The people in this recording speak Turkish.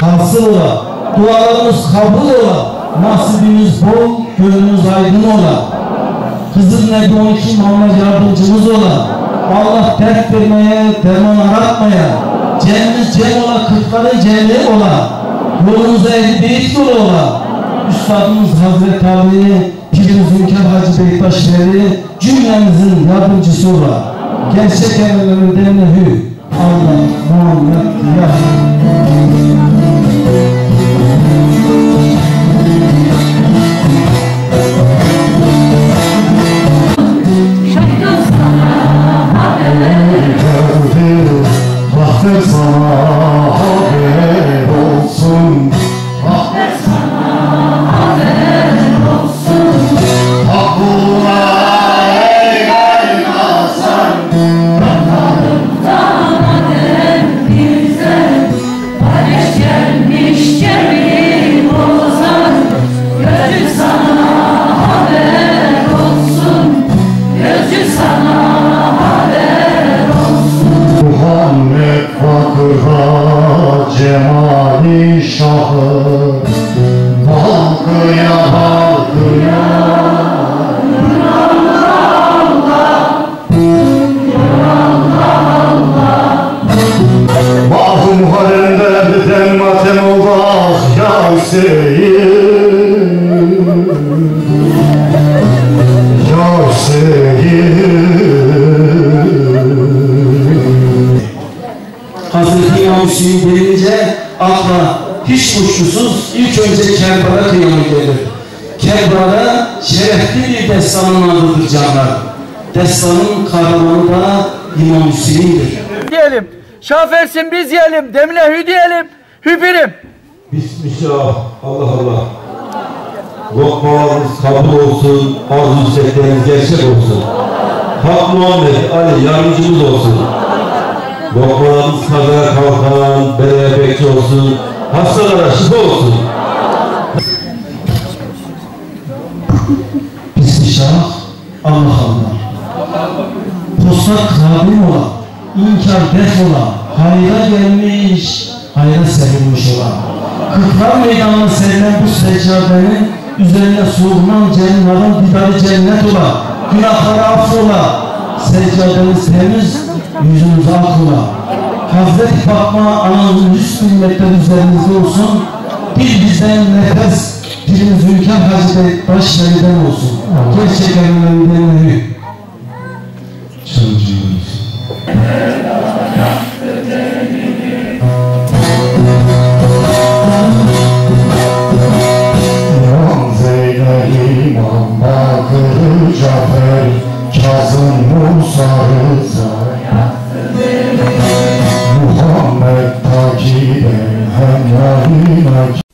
Hasıl ola, dualarımız kabul ola, nasibimiz bol, gönlümüz aydın ola. Hızır Nebi 12 Muhammed yardımcımız ola. Allah dert vermeye, derman aratmaya, cennimiz cem ola, kırkları cennet ola. Yolumuza ehli beyt ola. Üstadımız Hazreti Ali, Pirimiz Veli, cümlemizin yardımcısı ola. Gerçek evrenlerinde nehü, Allah, cemali şahı. Halkıya halkıya. Bazı muharremde biten matem olmaz ya Hüseyin. Ya Hüseyin Hazreti İmam Hüseyin denince akla hiç kuşkusuz ilk önce Kerbala kıyamı gelir. Kerbala şerefli bir destanın adıdır canlar. Destanın kahramanı da İmam Hüseyin'dir. diyelim. Şafersin biz yiyelim. Demine hü diyelim. Hüpirim. Bismillah, Allah Allah. Lokmalarınız kabul olsun, arzu istekleriniz gerçek olsun. Hak Muhammed, Ali yardımcımız olsun. Lokmalarınız kazaya kalkan, belaya bekçi olsun. Hastalara şifa olsun. Bismillah, Allah Allah. Posta kabil ola, inkar def ola, hayra gelmiş, hayra serilmiş ola. Kırklar meydanına serilen bu seccadenin üzerine soğunan cennetin didarı cennet ola, günahları affola, seccadeniz temiz, yüzünüz ak ola. Hazreti Fatma ananın yüz milletler üzerinizde olsun, bir bizden nefes, dilimiz ülken Hacı Bey baş veriden olsun. Gerçek evlerinden i'm not Allahumma